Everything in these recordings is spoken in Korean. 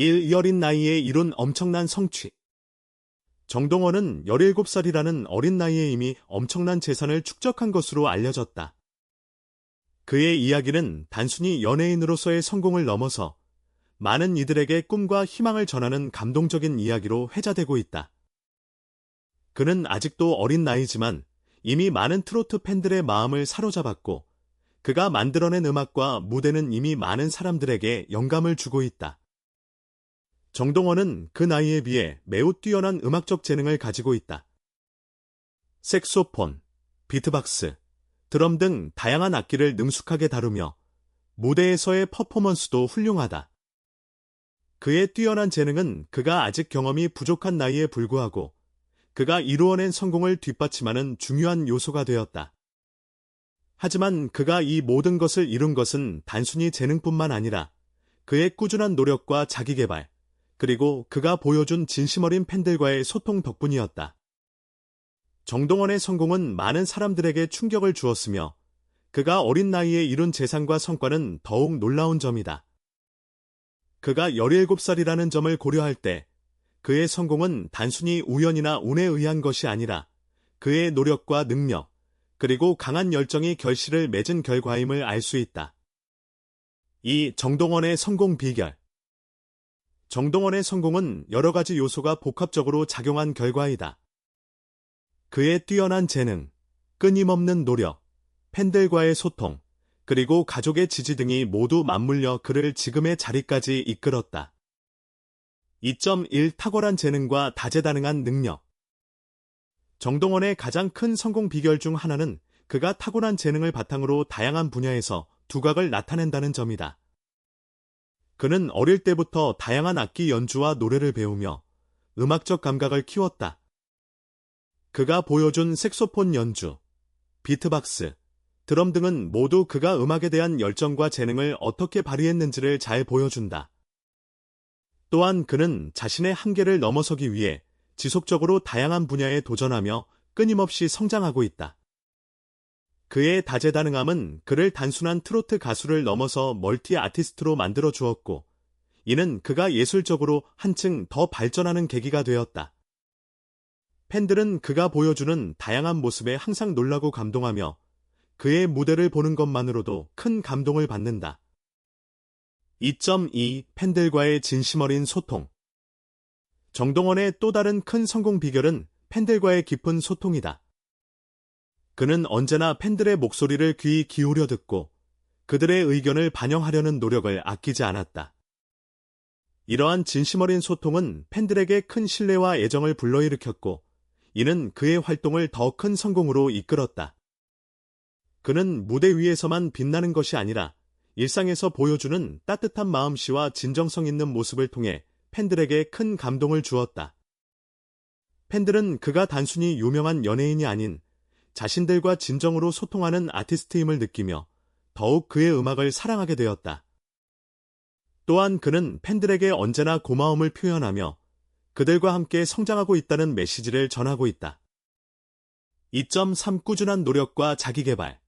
일 여린 나이에 이룬 엄청난 성취. 정동원은 17살이라는 어린 나이에 이미 엄청난 재산을 축적한 것으로 알려졌다. 그의 이야기는 단순히 연예인으로서의 성공을 넘어서 많은 이들에게 꿈과 희망을 전하는 감동적인 이야기로 회자되고 있다. 그는 아직도 어린 나이지만 이미 많은 트로트 팬들의 마음을 사로잡았고 그가 만들어낸 음악과 무대는 이미 많은 사람들에게 영감을 주고 있다. 정동원은 그 나이에 비해 매우 뛰어난 음악적 재능을 가지고 있다. 색소폰, 비트박스, 드럼 등 다양한 악기를 능숙하게 다루며 무대에서의 퍼포먼스도 훌륭하다. 그의 뛰어난 재능은 그가 아직 경험이 부족한 나이에 불구하고 그가 이루어낸 성공을 뒷받침하는 중요한 요소가 되었다. 하지만 그가 이 모든 것을 이룬 것은 단순히 재능뿐만 아니라 그의 꾸준한 노력과 자기개발, 그리고 그가 보여준 진심 어린 팬들과의 소통 덕분이었다. 정동원의 성공은 많은 사람들에게 충격을 주었으며 그가 어린 나이에 이룬 재산과 성과는 더욱 놀라운 점이다. 그가 17살이라는 점을 고려할 때 그의 성공은 단순히 우연이나 운에 의한 것이 아니라 그의 노력과 능력, 그리고 강한 열정이 결실을 맺은 결과임을 알 수 있다. 이 정동원의 성공 비결 정동원의 성공은 여러 가지 요소가 복합적으로 작용한 결과이다. 그의 뛰어난 재능, 끊임없는 노력, 팬들과의 소통, 그리고 가족의 지지 등이 모두 맞물려 그를 지금의 자리까지 이끌었다. 2.1 탁월한 재능과 다재다능한 능력. 정동원의 가장 큰 성공 비결 중 하나는 그가 타고난 재능을 바탕으로 다양한 분야에서 두각을 나타낸다는 점이다. 그는 어릴 때부터 다양한 악기 연주와 노래를 배우며 음악적 감각을 키웠다. 그가 보여준 색소폰 연주, 비트박스, 드럼 등은 모두 그가 음악에 대한 열정과 재능을 어떻게 발휘했는지를 잘 보여준다. 또한 그는 자신의 한계를 넘어서기 위해 지속적으로 다양한 분야에 도전하며 끊임없이 성장하고 있다. 그의 다재다능함은 그를 단순한 트로트 가수를 넘어서 멀티 아티스트로 만들어 주었고, 이는 그가 예술적으로 한층 더 발전하는 계기가 되었다. 팬들은 그가 보여주는 다양한 모습에 항상 놀라고 감동하며 그의 무대를 보는 것만으로도 큰 감동을 받는다. 2.2 팬들과의 진심 어린 소통 정동원의 또 다른 큰 성공 비결은 팬들과의 깊은 소통이다. 그는 언제나 팬들의 목소리를 귀 기울여 듣고 그들의 의견을 반영하려는 노력을 아끼지 않았다. 이러한 진심 어린 소통은 팬들에게 큰 신뢰와 애정을 불러일으켰고, 이는 그의 활동을 더 큰 성공으로 이끌었다. 그는 무대 위에서만 빛나는 것이 아니라 일상에서 보여주는 따뜻한 마음씨와 진정성 있는 모습을 통해 팬들에게 큰 감동을 주었다. 팬들은 그가 단순히 유명한 연예인이 아닌 자신들과 진정으로 소통하는 아티스트임을 느끼며 더욱 그의 음악을 사랑하게 되었다. 또한 그는 팬들에게 언제나 고마움을 표현하며 그들과 함께 성장하고 있다는 메시지를 전하고 있다. 2.3 꾸준한 노력과 자기개발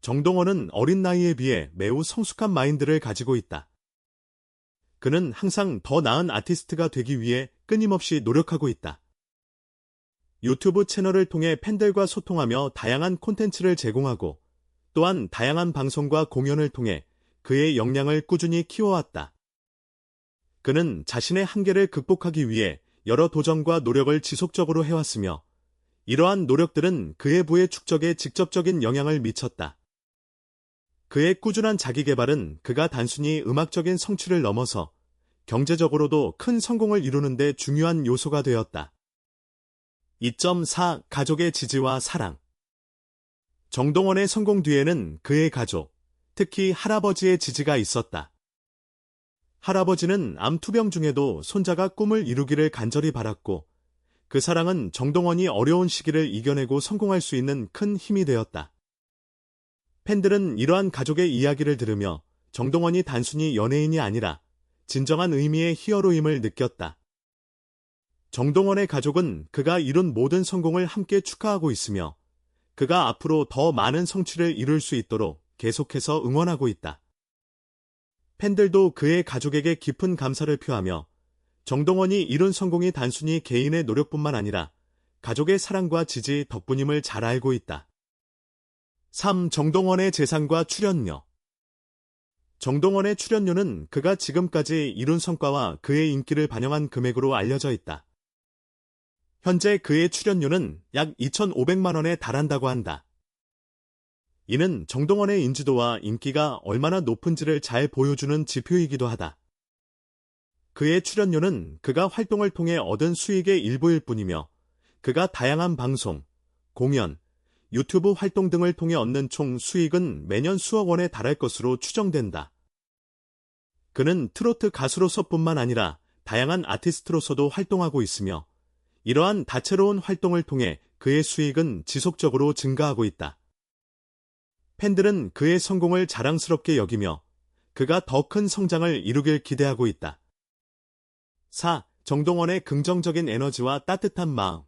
정동원은 어린 나이에 비해 매우 성숙한 마인드를 가지고 있다. 그는 항상 더 나은 아티스트가 되기 위해 끊임없이 노력하고 있다. 유튜브 채널을 통해 팬들과 소통하며 다양한 콘텐츠를 제공하고 또한 다양한 방송과 공연을 통해 그의 역량을 꾸준히 키워왔다. 그는 자신의 한계를 극복하기 위해 여러 도전과 노력을 지속적으로 해왔으며 이러한 노력들은 그의 부의 축적에 직접적인 영향을 미쳤다. 그의 꾸준한 자기개발은 그가 단순히 음악적인 성취를 넘어서 경제적으로도 큰 성공을 이루는 데 중요한 요소가 되었다. 2.4 가족의 지지와 사랑 정동원의 성공 뒤에는 그의 가족, 특히 할아버지의 지지가 있었다. 할아버지는 암투병 중에도 손자가 꿈을 이루기를 간절히 바랐고 그 사랑은 정동원이 어려운 시기를 이겨내고 성공할 수 있는 큰 힘이 되었다. 팬들은 이러한 가족의 이야기를 들으며 정동원이 단순히 연예인이 아니라 진정한 의미의 히어로임을 느꼈다. 정동원의 가족은 그가 이룬 모든 성공을 함께 축하하고 있으며 그가 앞으로 더 많은 성취를 이룰 수 있도록 계속해서 응원하고 있다. 팬들도 그의 가족에게 깊은 감사를 표하며 정동원이 이룬 성공이 단순히 개인의 노력뿐만 아니라 가족의 사랑과 지지 덕분임을 잘 알고 있다. 3. 정동원의 재산과 출연료 정동원의 출연료는 그가 지금까지 이룬 성과와 그의 인기를 반영한 금액으로 알려져 있다. 현재 그의 출연료는 약 2,500만 원에 달한다고 한다. 이는 정동원의 인지도와 인기가 얼마나 높은지를 잘 보여주는 지표이기도 하다. 그의 출연료는 그가 활동을 통해 얻은 수익의 일부일 뿐이며 그가 다양한 방송, 공연, 유튜브 활동 등을 통해 얻는 총 수익은 매년 수억 원에 달할 것으로 추정된다. 그는 트로트 가수로서뿐만 아니라 다양한 아티스트로서도 활동하고 있으며 이러한 다채로운 활동을 통해 그의 수익은 지속적으로 증가하고 있다. 팬들은 그의 성공을 자랑스럽게 여기며 그가 더 큰 성장을 이루길 기대하고 있다. 4. 정동원의 긍정적인 에너지와 따뜻한 마음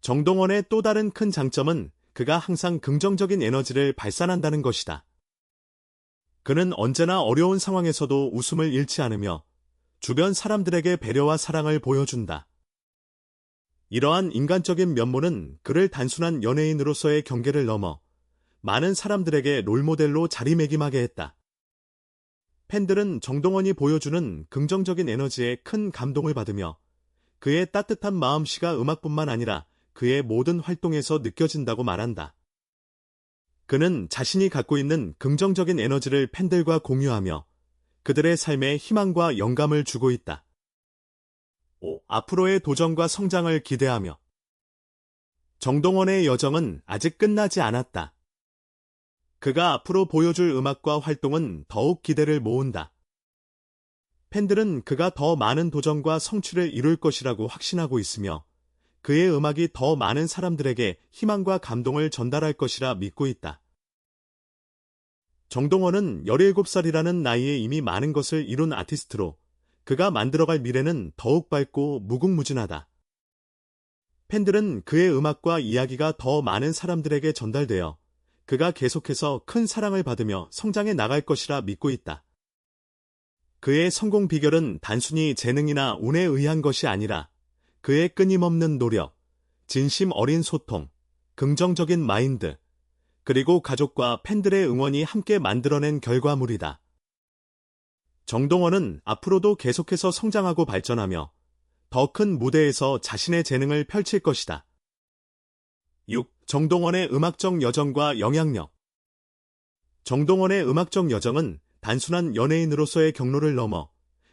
정동원의 또 다른 큰 장점은 그가 항상 긍정적인 에너지를 발산한다는 것이다. 그는 언제나 어려운 상황에서도 웃음을 잃지 않으며 주변 사람들에게 배려와 사랑을 보여준다. 이러한 인간적인 면모는 그를 단순한 연예인으로서의 경계를 넘어 많은 사람들에게 롤모델로 자리매김하게 했다. 팬들은 정동원이 보여주는 긍정적인 에너지에 큰 감동을 받으며 그의 따뜻한 마음씨가 음악뿐만 아니라 그의 모든 활동에서 느껴진다고 말한다. 그는 자신이 갖고 있는 긍정적인 에너지를 팬들과 공유하며 그들의 삶에 희망과 영감을 주고 있다. 5. 앞으로의 도전과 성장을 기대하며 정동원의 여정은 아직 끝나지 않았다. 그가 앞으로 보여줄 음악과 활동은 더욱 기대를 모은다. 팬들은 그가 더 많은 도전과 성취를 이룰 것이라고 확신하고 있으며 그의 음악이 더 많은 사람들에게 희망과 감동을 전달할 것이라 믿고 있다. 정동원은 17살이라는 나이에 이미 많은 것을 이룬 아티스트로 그가 만들어갈 미래는 더욱 밝고 무궁무진하다. 팬들은 그의 음악과 이야기가 더 많은 사람들에게 전달되어 그가 계속해서 큰 사랑을 받으며 성장해 나갈 것이라 믿고 있다. 그의 성공 비결은 단순히 재능이나 운에 의한 것이 아니라 그의 끊임없는 노력, 진심 어린 소통, 긍정적인 마인드, 그리고 가족과 팬들의 응원이 함께 만들어낸 결과물이다. 정동원은 앞으로도 계속해서 성장하고 발전하며 더 큰 무대에서 자신의 재능을 펼칠 것이다. 6. 정동원의 음악적 여정과 영향력 정동원의 음악적 여정은 단순한 연예인으로서의 경로를 넘어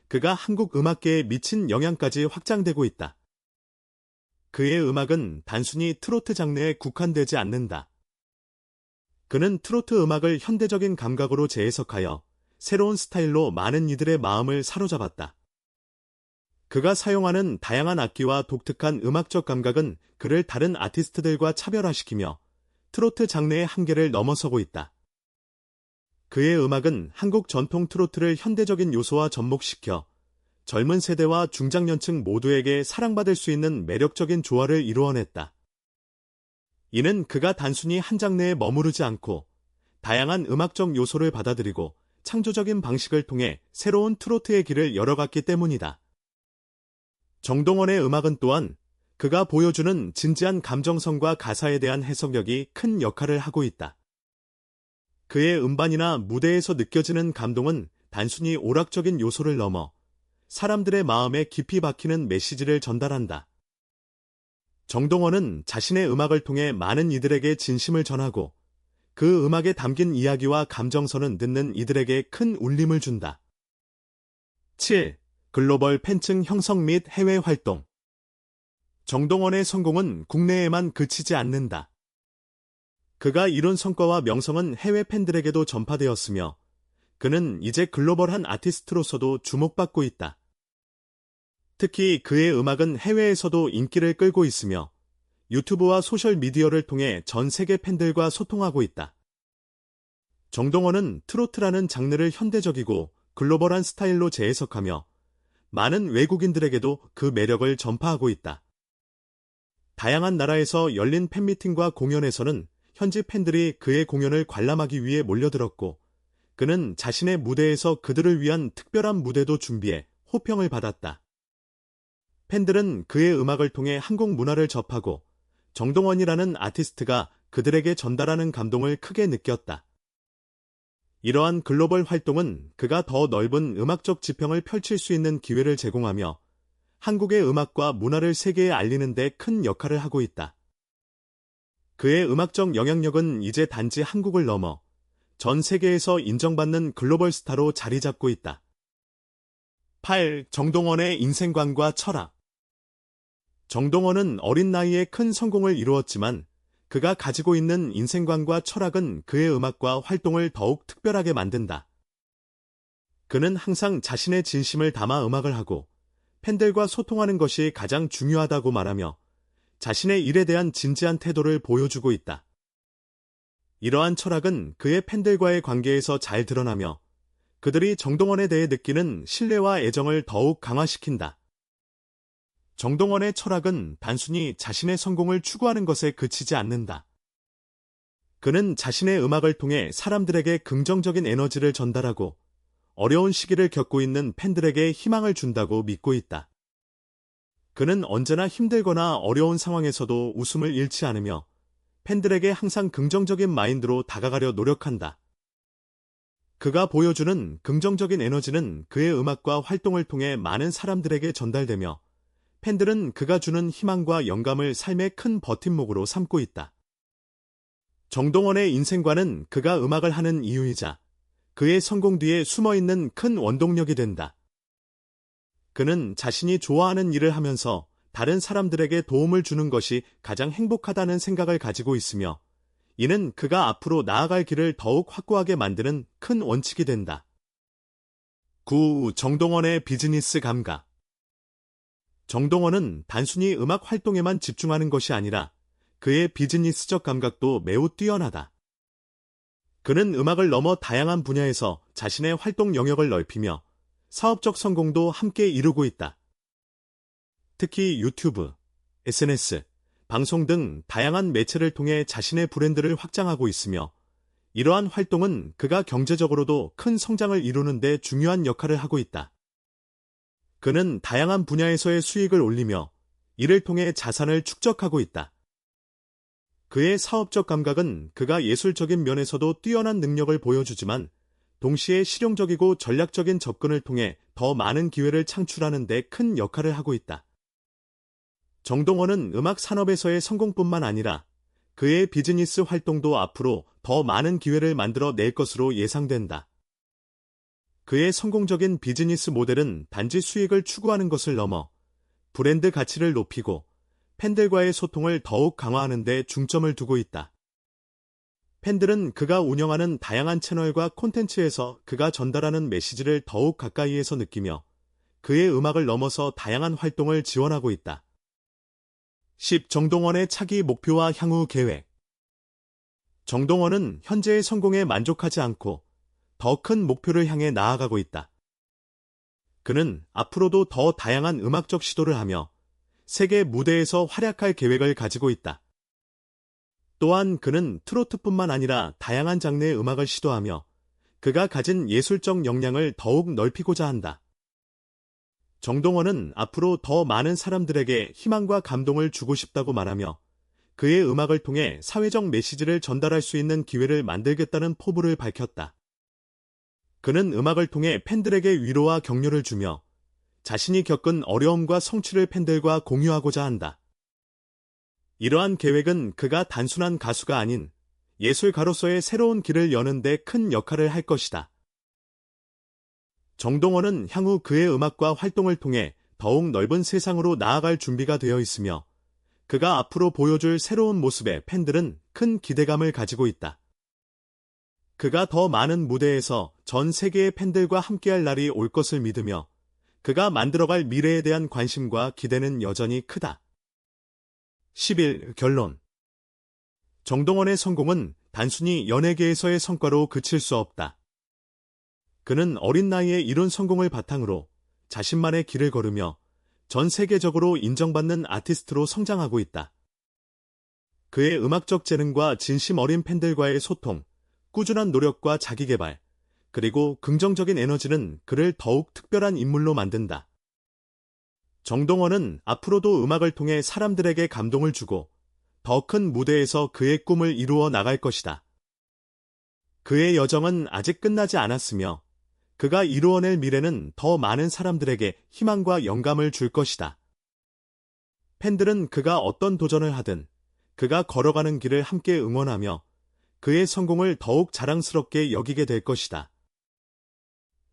그가 한국 음악계에 미친 영향까지 확장되고 있다. 그의 음악은 단순히 트로트 장르에 국한되지 않는다. 그는 트로트 음악을 현대적인 감각으로 재해석하여 새로운 스타일로 많은 이들의 마음을 사로잡았다. 그가 사용하는 다양한 악기와 독특한 음악적 감각은 그를 다른 아티스트들과 차별화시키며 트로트 장르의 한계를 넘어서고 있다. 그의 음악은 한국 전통 트로트를 현대적인 요소와 접목시켜 젊은 세대와 중장년층 모두에게 사랑받을 수 있는 매력적인 조화를 이루어냈다. 이는 그가 단순히 한 장르에 머무르지 않고 다양한 음악적 요소를 받아들이고 창조적인 방식을 통해 새로운 트로트의 길을 열어갔기 때문이다. 정동원의 음악은 또한 그가 보여주는 진지한 감정성과 가사에 대한 해석력이 큰 역할을 하고 있다. 그의 음반이나 무대에서 느껴지는 감동은 단순히 오락적인 요소를 넘어 사람들의 마음에 깊이 박히는 메시지를 전달한다. 정동원은 자신의 음악을 통해 많은 이들에게 진심을 전하고 그 음악에 담긴 이야기와 감정선은 듣는 이들에게 큰 울림을 준다. 7. 글로벌 팬층 형성 및 해외 활동 정동원의 성공은 국내에만 그치지 않는다. 그가 이룬 성과와 명성은 해외 팬들에게도 전파되었으며 그는 이제 글로벌한 아티스트로서도 주목받고 있다. 특히 그의 음악은 해외에서도 인기를 끌고 있으며 유튜브와 소셜미디어를 통해 전 세계 팬들과 소통하고 있다. 정동원은 트로트라는 장르를 현대적이고 글로벌한 스타일로 재해석하며 많은 외국인들에게도 그 매력을 전파하고 있다. 다양한 나라에서 열린 팬미팅과 공연에서는 현지 팬들이 그의 공연을 관람하기 위해 몰려들었고 그는 자신의 무대에서 그들을 위한 특별한 무대도 준비해 호평을 받았다. 팬들은 그의 음악을 통해 한국 문화를 접하고 정동원이라는 아티스트가 그들에게 전달하는 감동을 크게 느꼈다. 이러한 글로벌 활동은 그가 더 넓은 음악적 지평을 펼칠 수 있는 기회를 제공하며 한국의 음악과 문화를 세계에 알리는 데 큰 역할을 하고 있다. 그의 음악적 영향력은 이제 단지 한국을 넘어 전 세계에서 인정받는 글로벌 스타로 자리 잡고 있다. 8. 정동원의 인생관과 철학 정동원은 어린 나이에 큰 성공을 이루었지만 그가 가지고 있는 인생관과 철학은 그의 음악과 활동을 더욱 특별하게 만든다. 그는 항상 자신의 진심을 담아 음악을 하고 팬들과 소통하는 것이 가장 중요하다고 말하며 자신의 일에 대한 진지한 태도를 보여주고 있다. 이러한 철학은 그의 팬들과의 관계에서 잘 드러나며 그들이 정동원에 대해 느끼는 신뢰와 애정을 더욱 강화시킨다. 정동원의 철학은 단순히 자신의 성공을 추구하는 것에 그치지 않는다. 그는 자신의 음악을 통해 사람들에게 긍정적인 에너지를 전달하고 어려운 시기를 겪고 있는 팬들에게 희망을 준다고 믿고 있다. 그는 언제나 힘들거나 어려운 상황에서도 웃음을 잃지 않으며 팬들에게 항상 긍정적인 마인드로 다가가려 노력한다. 그가 보여주는 긍정적인 에너지는 그의 음악과 활동을 통해 많은 사람들에게 전달되며 팬들은 그가 주는 희망과 영감을 삶의 큰 버팀목으로 삼고 있다. 정동원의 인생관은 그가 음악을 하는 이유이자 그의 성공 뒤에 숨어 있는 큰 원동력이 된다. 그는 자신이 좋아하는 일을 하면서 다른 사람들에게 도움을 주는 것이 가장 행복하다는 생각을 가지고 있으며 이는 그가 앞으로 나아갈 길을 더욱 확고하게 만드는 큰 원칙이 된다. 9. 정동원의 비즈니스 감각 정동원은 단순히 음악 활동에만 집중하는 것이 아니라 그의 비즈니스적 감각도 매우 뛰어나다. 그는 음악을 넘어 다양한 분야에서 자신의 활동 영역을 넓히며 사업적 성공도 함께 이루고 있다. 특히 유튜브, SNS, 방송 등 다양한 매체를 통해 자신의 브랜드를 확장하고 있으며 이러한 활동은 그가 경제적으로도 큰 성장을 이루는 데 중요한 역할을 하고 있다. 그는 다양한 분야에서의 수익을 올리며 이를 통해 자산을 축적하고 있다. 그의 사업적 감각은 그가 예술적인 면에서도 뛰어난 능력을 보여주지만 동시에 실용적이고 전략적인 접근을 통해 더 많은 기회를 창출하는 데 큰 역할을 하고 있다. 정동원은 음악 산업에서의 성공뿐만 아니라 그의 비즈니스 활동도 앞으로 더 많은 기회를 만들어 낼 것으로 예상된다. 그의 성공적인 비즈니스 모델은 단지 수익을 추구하는 것을 넘어 브랜드 가치를 높이고 팬들과의 소통을 더욱 강화하는 데 중점을 두고 있다. 팬들은 그가 운영하는 다양한 채널과 콘텐츠에서 그가 전달하는 메시지를 더욱 가까이에서 느끼며 그의 음악을 넘어서 다양한 활동을 지원하고 있다. 10. 정동원의 차기 목표와 향후 계획 정동원은 현재의 성공에 만족하지 않고 더 큰 목표를 향해 나아가고 있다. 그는 앞으로도 더 다양한 음악적 시도를 하며 세계 무대에서 활약할 계획을 가지고 있다. 또한 그는 트로트뿐만 아니라 다양한 장르의 음악을 시도하며 그가 가진 예술적 역량을 더욱 넓히고자 한다. 정동원은 앞으로 더 많은 사람들에게 희망과 감동을 주고 싶다고 말하며 그의 음악을 통해 사회적 메시지를 전달할 수 있는 기회를 만들겠다는 포부를 밝혔다. 그는 음악을 통해 팬들에게 위로와 격려를 주며 자신이 겪은 어려움과 성취를 팬들과 공유하고자 한다. 이러한 계획은 그가 단순한 가수가 아닌 예술가로서의 새로운 길을 여는 데 큰 역할을 할 것이다. 정동원은 향후 그의 음악과 활동을 통해 더욱 넓은 세상으로 나아갈 준비가 되어 있으며 그가 앞으로 보여줄 새로운 모습에 팬들은 큰 기대감을 가지고 있다. 그가 더 많은 무대에서 전 세계의 팬들과 함께할 날이 올 것을 믿으며 그가 만들어갈 미래에 대한 관심과 기대는 여전히 크다. 10일 결론 정동원의 성공은 단순히 연예계에서의 성과로 그칠 수 없다. 그는 어린 나이에 이룬 성공을 바탕으로 자신만의 길을 걸으며 전 세계적으로 인정받는 아티스트로 성장하고 있다. 그의 음악적 재능과 진심 어린 팬들과의 소통, 꾸준한 노력과 자기개발, 그리고 긍정적인 에너지는 그를 더욱 특별한 인물로 만든다. 정동원은 앞으로도 음악을 통해 사람들에게 감동을 주고 더 큰 무대에서 그의 꿈을 이루어 나갈 것이다. 그의 여정은 아직 끝나지 않았으며 그가 이루어낼 미래는 더 많은 사람들에게 희망과 영감을 줄 것이다. 팬들은 그가 어떤 도전을 하든 그가 걸어가는 길을 함께 응원하며 그의 성공을 더욱 자랑스럽게 여기게 될 것이다.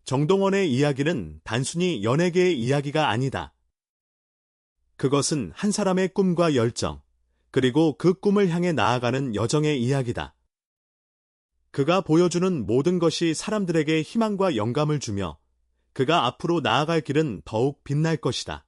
정동원의 이야기는 단순히 연예계의 이야기가 아니다. 그것은 한 사람의 꿈과 열정, 그리고 그 꿈을 향해 나아가는 여정의 이야기다. 그가 보여주는 모든 것이 사람들에게 희망과 영감을 주며 그가 앞으로 나아갈 길은 더욱 빛날 것이다.